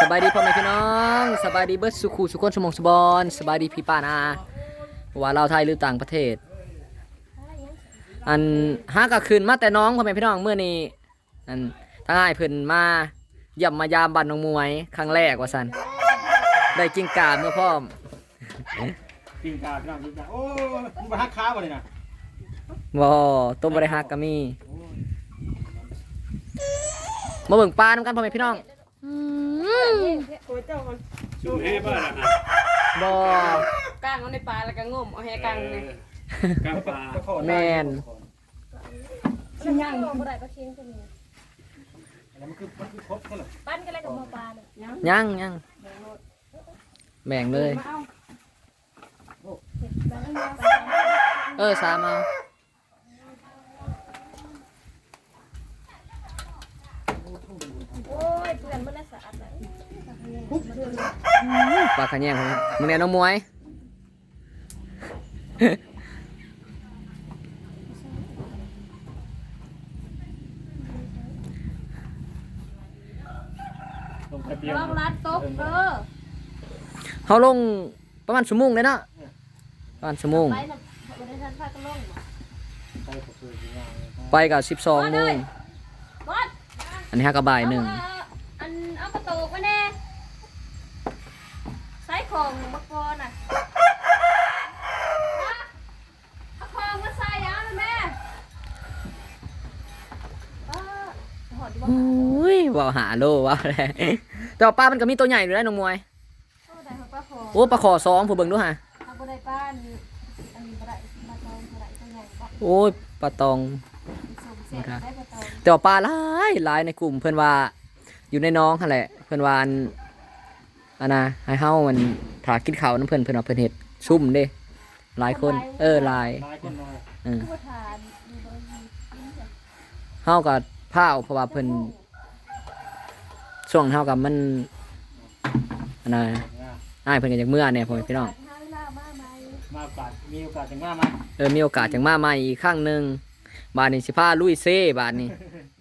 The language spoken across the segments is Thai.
สบายดีพ่อแม่พี่น้องสบายดีเบิร์ดสุขุสุขคนสมองสบอนสบายดีพี่ป้านาว่าเราวไทยหรือต่างประเทศ อันหากะคืนมาแต่น้องพ่อแม่พี่น้องเมื่อนี้อันทั้งอ้ายเพิ่นมาเย่ำมายามบ้านน้องมวย ครั้งแรกว่าซั่นได้กิ้งก่าเมื่อพร้อมกินกาพี่น้องกินกาโอ้ยมึงไปหักขาบ่เลยนะบ่ต้มบ่ได้ฮักก็มีมาเบิ่งปลานํกันพ่อแม่พี่น้อง ชูเฮ้บ้าละนะบ่กลางเอาในปลาแล้วก็งมเอาให้กลางเลยกางปลาแม่นชิ้นย่างบ่ได้ปลาเค็งตัวนี้แล้วมันคือมันคือครบกันเหรอปั้นกันแล้วกับหมอปลาเนี่ยยังยังแบ่งเลยเอาเห็ดแบบนั้นแล้วเออสามเอาโอ้ยเพื่อนมันน่าสะอาดเลย ปลาขะแยงผมมึงเนี่ยน้องมวย ลงกระเทียมลองรัดตกเออเขาลงประมาณชั่วโมงเลยเนาะประมาณชั่วโมง ไปน่ะบ่ได้ทันพากันลงบ่ใส่กระเทียมกินง่ายไปกับสิบสองโมง บอสอันนี้ห้ากระบายหนึ่ง เอาอันเอากระโตกมาแน่ใส่ ของบักกอนน่ะเอาของมาใส่เอาเลยแม่เออหอดดีบ่อุ้ยว่าวหาโลว่าวอะไรแต่ว่าปลามันก็มีตัวใหญ่อยู่ได้น้องมวย เอาได้เอาปลาขอโอ้ปลาขอสองผู้เบิ่งดูฮะเอาบ่ได้ป้านอันนี้บ่ได้มาตองบ่ได้ตัวใหญ่บ่โอ้ยปลาตองส่งเสร็จได้ปลาตองแต่ว่าปลาหลายหลายในกลุ่มเพื่อนว่าอยู่ในน้องหั่นแหละ เพื่อนว่าอัน อันนะให้เฮามันถากินข้าวน้ำเพื่อนเพื่อนว่าเพื่อนเห็ดซุ่มเด้หลายคน เออหลายลายคนน้อยเออผู้ประธานมีบ่มีกินจ้ะเฮากับผ้าวเพราะว่าเพิ่นช่วงเฮากับมันอันน่ะง่ายอ้ายเพิ่นก็จากเมื่อเนี่ยพ่อแม่พี่น้อง หาเวลามาใหม่มาโอกาสมีโอกาสจะง่ายมาเออมีโอกาสจังมาใหม่อีกครั้งหนึงบาดนี้สิพาลุยเซ่บาดนี้เ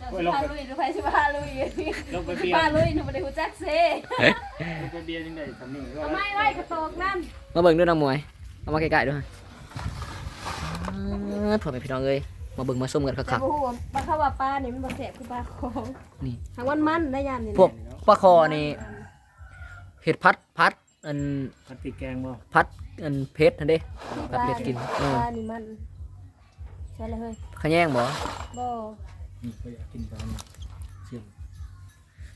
จ้าสิพาลุยหรือไผสิพาลุยลงไปเบียพาร์ลุยหนูบ่ได้ฮู้จักเซ่ลงไปเบียร์ยังไงทำนี่เอาไม้ไว้กระโตกน้ำมาเบิ่งด้วยน้องมวยเอามาใกล้ๆด้วยเออพ่อแม่พี่น้องเอ้ยมาเบิ่งมาส้มกันแต่คักบ่ฮู้ว่าปลาข้าวว่าปลานี่มันบ่แซ่บคือปลาของนี่ทางวันมันได้ยามนี่ๆพวกปลาคอนี่เห็ดพัดพัดอันผัดพริกแกงบ่พัดอันเพชรนั่นเด้พัดเผ็ดกินเออ ปลานี่มันใช่เลยเฮ้ยขะแยงบ่บ่ นี่ก็อยากกินปลาเนี่ยเสี่ยง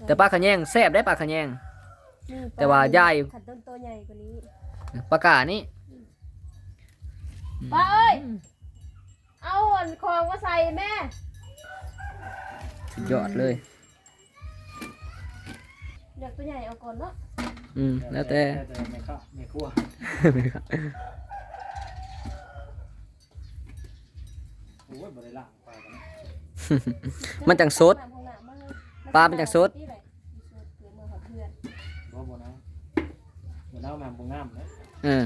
แต่ปลาขะแยงแซ่บได้ปลาขะแยง นี่ปลแต่ว่ายายขันต้นตัวใหญ่กว่านี้ปลากานี่ป้าเอ้ย เอาอันของมาใส่แม่ สุดยอดเลย เดี๋ยวตัวใหญ่เอาก่อนเนาะอืมแล้วแต่แต่ไม่ข้าไม่คั่วโอ้ยบ่ได้ล้างปลากันนะ มันจังสดน้ำของน้ำมาเลยปลาเป็นจังสดนี่แหละสดเผื่อมาหาเพื่อนบ่บ่นะบ่น้ำมันบ่งามนะเออ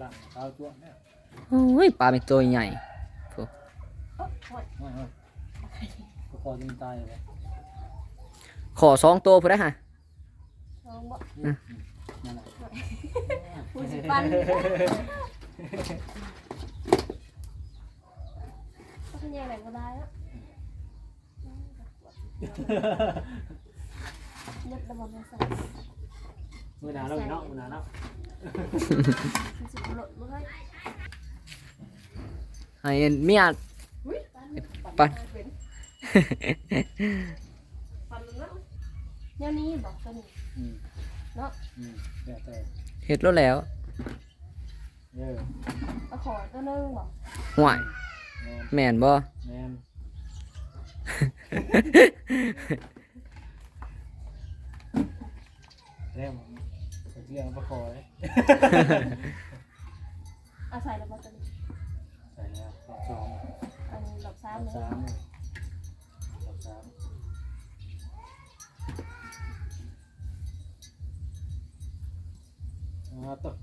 ล้างข้าวจ้วงเนี่ยโอ้ยปลาเป็นตัวใหญ่โอ้โหไม่ไม่ก็พอยิงตายเลยขอสองตัวพอได้ฮะลองบ่นั่นแหละ ผู้สิปัน ก็เป็นยังไงก็ได้แล้วยัดระบบมาใส่มือหนาแล้วเนาะมือหนาเนาะมันสิบหลดเลยให้เมียปันปันแล้วเนี่ยนี้บอกตัวนี้อืมเนาะอืมแต่แต่เฮ็ดแล้วแล้วเออเอาขอตัวนึงบอกห่วย แมนแม่นบ่แมนเรียกผมเรียกประคอเลยอาศัยระบบตัวนี้ใส่แล้วรอบสองอันหลบซ้ำรอบเลยสามรอบสามอ่าตก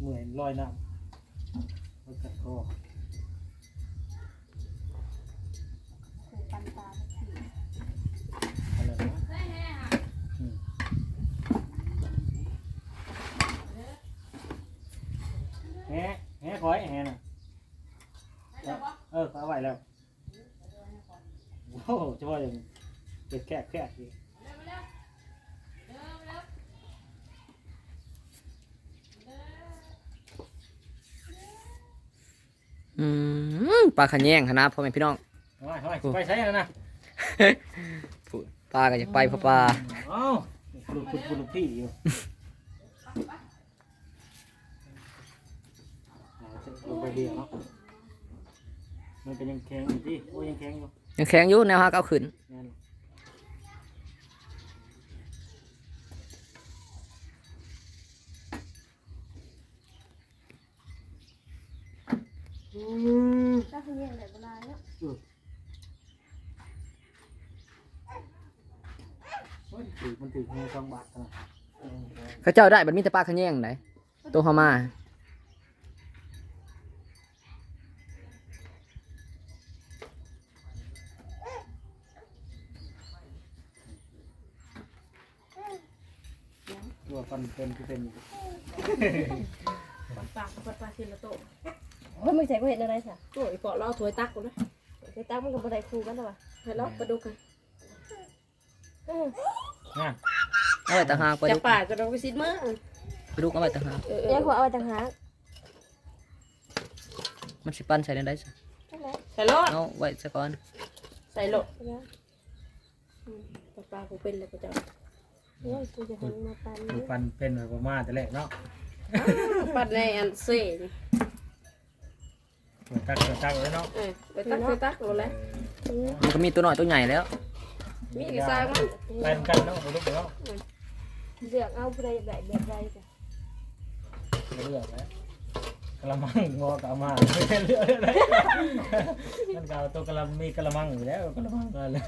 เหมือนลอยน้ำรถกัดคอ คือปันตาเลย แล้วโอ้โหจะว่าอย่างเป็ดแค่แค่อีกอืมปลาขะแยงคณะพ่อแม่พี่น้องทำไมทำไมไปใช้แล้วนะพูดปลาก็จะไปเพราะปลา เอ้าลุกลุกลุกพี่อยู่ลงไปเดียวเนาะมันเป็น ยังแข็งอยู่ที่โอ้ยังแข็งอยู่ยังแข็งอยู่แนวฮักเอาขึ้นนั่นอืมถ้าคุณยังไหนเวลาเนาะโอ้ยถือมันถือเงินสองบาทนะ เขาเจ้าได้บัดมีแต่ปลาขะแยงไหนตัวเฮามา ตัวฟันเป็นที่เป็นปากปัดปากทีละโต๊ะเฮ้ยมึงใส่กูเห็นอะไรสะโอ้ยปอดเราถวยตักกูนะไปตั้งมันกับบันไดครูกันหรอวะให้เราปลาดุกกันเออน่ะเอาไว้ต่างหากไปจะดูป่าจะเราไปซิดมือไปดูเอาไว้ต่างหากเออเดี๋ยวกูเอาไปต่างหากมันสิปั้นใส่ได้ได้ซะนั่นแหละใส่รถเอาไว้ซะก่อนใส่รถเดี๋ยวปลาปลากูเป็นเลยกูจะเดี๋ยวกูจะหันมาปันตัวฟันเป็นแบบประมาณแต่แรกเนาะปัดในอันเซ่เปิดตักเปิดตักไว้เนาะเออไปตักไปตักหมดแล้วมันก็มีตัวน้อยตัวใหญ่แล้ว มีกี่ซางมันไปเหมือนกันเนาะลูกเนาะเลือกเอาผู้ใดแบบแบบใดจ้ะเลือกแล้วกระมังงอกระมังไม่ใช่เลือกเลยมันกาวตัวกระมังมีกระมังอยู่แล้วกระมังเลย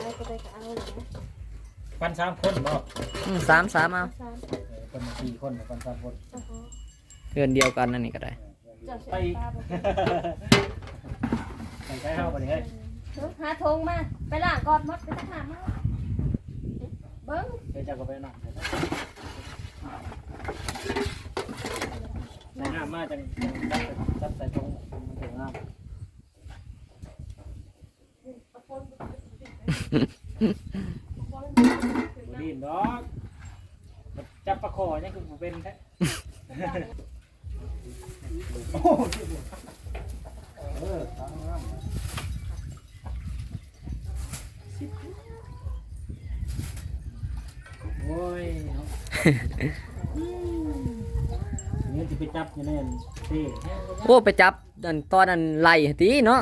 เอาก็ได้ก็เอาเลยนะ ปันสามคนบ่อืมสามสามเอาสามคนสี่คนปันสามคน โอ้โหเดือนเดียวกันนั่นนี่ก็ได้ เจ้าเสียไปตาบ่ใส่ใจเข้าไปเลยเฮ้ยหาธงมา ไปล้างก่อนมดไปตักน้ำมาเบิ้งเดี๋ยวจะก็ไปนั่งในน้ำมาจังจับใส่ตรงมันถึงน้ำ ดินดอกจับประคอเนี่ยคือผมเป็นแท้โอ้เออตามน้ำสิบโอ้ยเนาะเนี่ยจะไปจับอยังไงเท่โอ้ไปจับอันตอนนั้นไล่ติเนาะ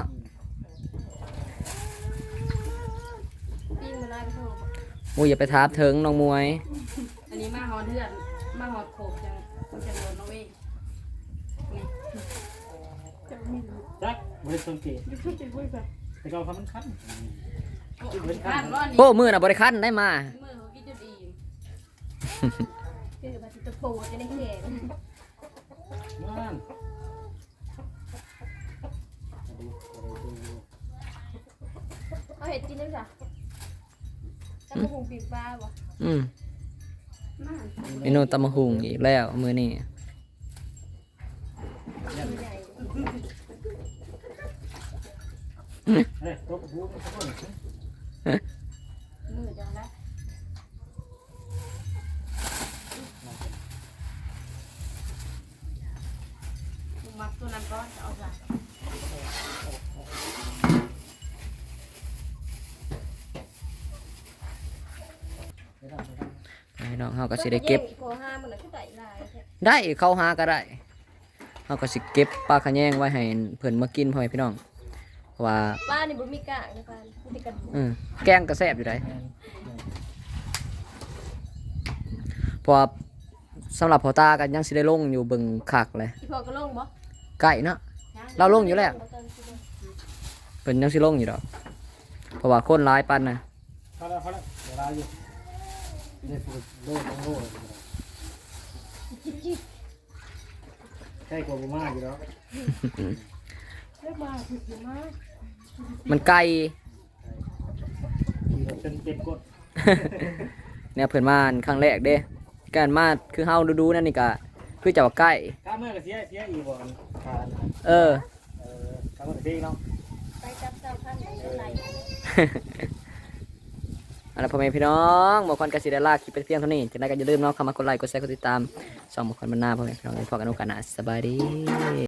ปีนมาไล่ไปโท ษโอ้ยอย่าไปถามถึงน้องมวย อันนี้มาหอเดือนมาหอโขกจังจังโดนน้องเองจักบริสุทธิ์เกตแต่ก็เขามันคันข้านร้อนนี่โอ้มือน่ะบ่ได้คันได้มา มือเขากินจุดอีมคือมาติดตะปูจะได้แข็งนั่นเอาเห็ดกินได้จ้ะ ตะปูปีกปลาบ่อืมมาเมนูตำมะหุงอีกแล้วมื้อนี้ใหญ่เฮ้ยตัวบูมันก็มือจังละมักตัวนั้นก็จะเอาใส่ น้องเฮาก็สิได้เก็บ อีกโคห้ามันน่ะคือได้ลายแท้ได้เข้าหาก็ได้เฮาก็สิเก็บปลาขะแยงไว้ให้เพิ่นมากินพ่อแม่พี่น้องเพราะว่าปลานี่บ่มีกากนะปลามีแต่กระดูกอืมแกงก็แซ่บอยู่ได้เพราะว่าสำหรับพ่อตาก็ยังสิได้ลงอยู่เบิ่งคักเลยอีพอกระลงบ่ใกล้เนาะ เราลงอยู่แล้ว เพิ่นยังสิลงอยู่ดอกเพราะว่าคนหลายปานน่ะเขาแล้วเขาแล้วเวลาอยู่ เนี่ยฝึกโลต้องโลใช่กว่าบูมาอยู่แล้วเลือกมาถึงมามันไกลขี่รถเป็นเจ็บกดเนี่ยเพิ่นมาอันครั้งแรกเด้การมาคือเฮาดูๆนั่นนี่ก็คือจะว่าใกล้กล้าเมื่อก็เสียเสียอีกบ่กันทานนะเออเออกล้าเมื่อก็เสียอีกเนาะไปกับเจ้าพันธุ์เท่าไหร่เอาล่ะพ่อแม่พี่น้องหมอควันกสิเด้ลาคลิปเปเพียงเท่านี้จะได้ก็อย่าลืมเนาะเข้ามากดไลค์กดแชร์กดติดตามช่องหมอควันบรรณาพ่อแม่พี่น้องได้พอกันโอกาสหน้าสบายดี